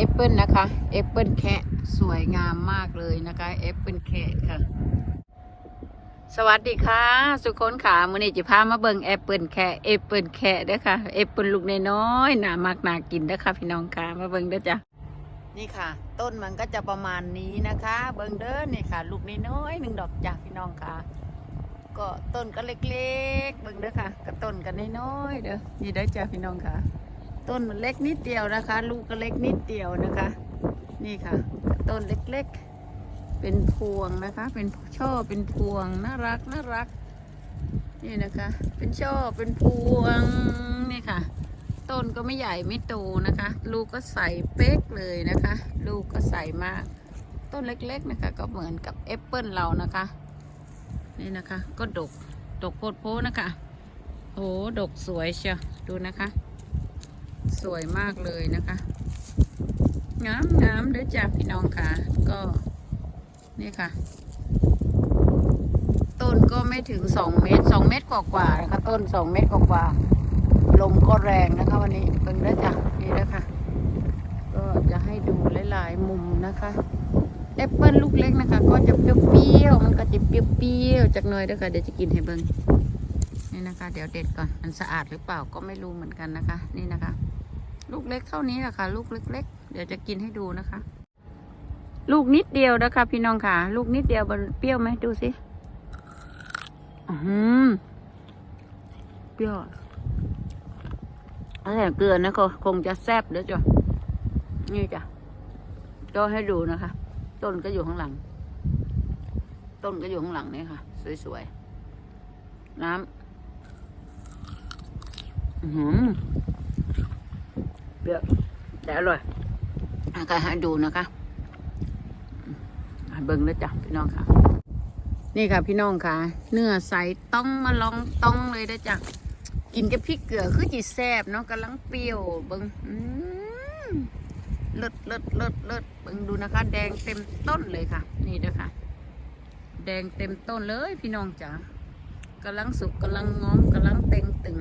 อปเปิลนะคะแอปเปิลแคะสวยงามมากเลยนะคะแอปเปิลแคะค่ะ สวัสดีค่ะ สุคนขามือนี้จะพามาเบิ่งแอปเปิลแคะแอปเปิลแคะเด้อค่ะแอปเปิลลูกน้อยๆน่ามากน่ากินเด้อค่ะพี่น้องค่ะมาเบิ่งเด้อจ้ะนี่ค่ะ ต้นมันก็จะประมาณนี้นะคะ เบิ่งเด้อนี่ค่ะ ลูกน้อยๆหนึ่งดอกจ้ะพี่น้องค่ะ ก็ต้นก็เล็กๆ เบิ่งเด้อค่ะก็ต้นกันน้อยๆเด้อนี่เด้จ้ะพี่น้องค่ะ ต้นมันเล็กนิดเดียวนะคะ ลูกก็เล็กนิดเดียวนะคะ นี่ค่ะ ต้นเล็กๆ เป็นพวงนะคะ เป็นช่อเป็นพวงน่ารักน่ารัก นี่นะคะ เป็นช่อเป็นพวงนี่ค่ะ ต้นก็ไม่ใหญ่ไม่โตนะคะ ลูกก็ใสเป๊กเลยนะคะ ลูกก็ใสมากต้นเล็กๆนะคะ ก็เหมือนกับแอปเปิลเรานะคะ นี่นะคะ ก็ดกดกโพดโพนะคะโอ้ดกสวยเชียวดูนะคะ สวยมากเลยนะคะงามงามเด้อจ้าพี่น้องค่ะ ก็นี่ค่ะ ต้นก็ไม่ถึงสองเมตรสองเมตรกว่าๆนะคะ ต้นสองเมตรกว่าๆลมก็แรงนะคะ วันนี้เบิ่งได้อจ้ะนี่นะคะก็จะให้ดูหลายๆมุมนะคะแอปเปิลลูกเล็กนะคะ ก็จะเปรี้ยวๆมันก็จะเปรี้ยวๆจากหน่อยด้อค่ะเดี๋ยวจะกินให้เบิ่งนี่นะคะ เดี๋ยวเด็ดก่อนมันสะอาดหรือเปล่าก็ไม่รู้เหมือนกันนะคะ นี่นะคะ ลูกเล็กเท่านี้แหละค่ะ ลูกเล็กๆ เดี๋ยวจะกินให้ดูนะคะ ลูกนิดเดียวนะคะ พี่น้องค่ะ ลูกนิดเดียวมันเปรี้ยวไหมดูสิอือหือเปรี้ยวถ้าแต่เกลือนะก็คงจะแซ่บเด้อจ้ะนี่จ้ะก็ให้ดูนะคะ ต้นก็อยู่ข้างหลัง ต้นก็อยู่ข้างหลังนี่ค่ะ สวยๆ น้ำอือหือ เปรี้ยวแต่อร่อยนะคะให้ดูนะคะเบิ้งแล้วจ้ะพี่น้องค่ะ นี่ค่ะพี่น้องค่ะ เนื้อใสต้องมาลองต้องเลยนะจ้ะกินกับพริกเกลือคือจีแซบเนาะกำลังเปรี้ยวเบิ้งเลิศเลิศเลิศเลิศเบิ้งดูนะคะ แดงเต็มต้นเลยค่ะ นี่เด้อค่ะแดงเต็มต้นเลยพี่น้องจ๋ากำลังสุกกำลังงอมกำลังเต็งตึง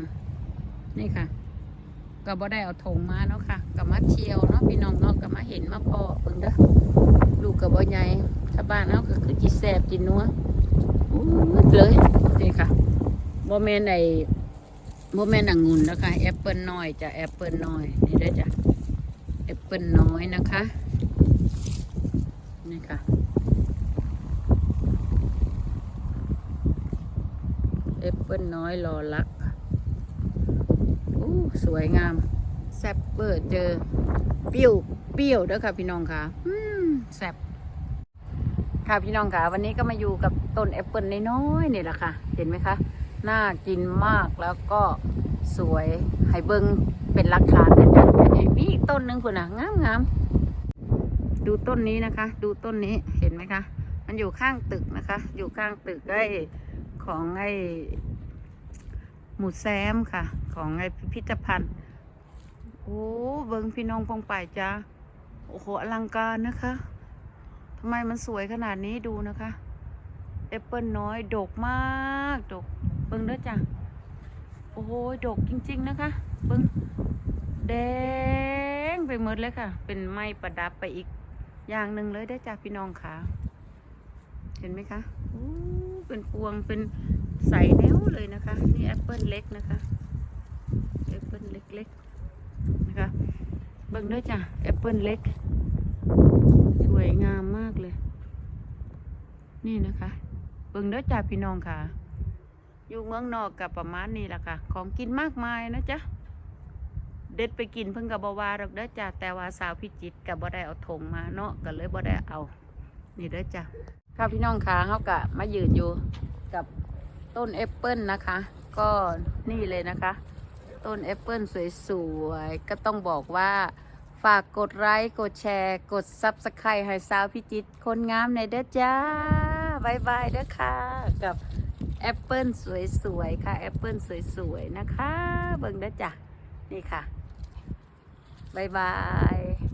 นี่ค่ะ ก็บ่ได้เอาถงมาเนาะค่ะกับมาเที่ยวเนาะพี่น้องเนาะกับมาเห็นมาพอเพิ่งเด้อลูกกับบ่ใหญ่ถ้าบ้านเนาะก็คือจีแสบจีนัวอู้ดเลยนี่ค่ะบ่แม่นไอ้บ่แม่นองุ่นนะคะแอปเปิลน้อยจ้ะแอปเปิลน้อยนี่ได้จ้ะแอปเปิลน้อยนะคะนี่ค่ะแอปเปิลน้อยรอลักอู้ สวยงาม แซ่บเบอร์เจอ เปรี้ยว เปรี้ยวเด้อค่ะพี่น้องค่ะแซ่บค่ะพี่น้องค่ะ วันนี้ก็มาอยู่กับต้นแอปเปิลน้อยๆนี่แหละค่ะ เห็นไหมคะน่ากินมากแล้วก็สวยให้เบิ้งเป็นหลักฐานนะจ๊ะมีอีกต้นหนึ่งคุณนะงามงามดูต้นนี้นะคะ ดูต้นนี้เห็นไหมคะ มันอยู่ข้างตึกนะคะ อยู่ข้างตึกไอ้ของไอ้ หมูแซมค่ะ ของไอพิพิธภัณฑ์ โอ้เบิงพี่น้องปองไปายจ้าโอ้โหอลังการนะคะทำไมมันสวยขนาดนี้ดูนะคะแอปเปิลน้อยดกมากดกเบิงเด้อจ้ะโอ้โหดกจริง ๆ นะคะเบิงแดงไปหมดเลยค่ะ เป็นไม้ประดับไปอีกอย่างหนึ่งเลยได้จ้ะพี่น้องค่ะ เห็นไหมคะโอ้เป็นพวงเป็นใสแนวเลยนะคะ นี่แอปเปิลเล็กนะคะแอปเปิลเล็กๆนะคะเบิ่งด้วยจ้ะแอปเปิลเล็ก สวยงามมากเลย นี่นะคะ เบิ่งด้วยจ้ะพี่น้องค่ะ อยู่เมืองนอกกับประมาณนี้แหละค่ะ ของกินมากมายนะจ๊ะเด็ดไปกินเพิ่งกับบวาหรอกเด้อจ้ะแต่ว่าสาวพิจิตกับบ่ได้เอาธงมาเนาะก็เลยบ่ได้เอา นี่เด้อจ้ะ ค่ะพี่น้องคะเขากะมายืนอยู่กับต้นแอปเปิลนะคะ ก็นี่เลยนะคะ ต้นแอปเปิลสวยๆ ก็ต้องบอกว่าฝากกดไลค์กดแชร์ กดซับสไครต์ให้สาวพิจิตคนงามในเด้อจ้าบายบายเด้อค่ะ กับแอปเปิลสวยๆ ค่ะ แอปเปิลสวยๆ นะคะ เบิ่งเด้อจ้ะนี่ค่ะบายบาย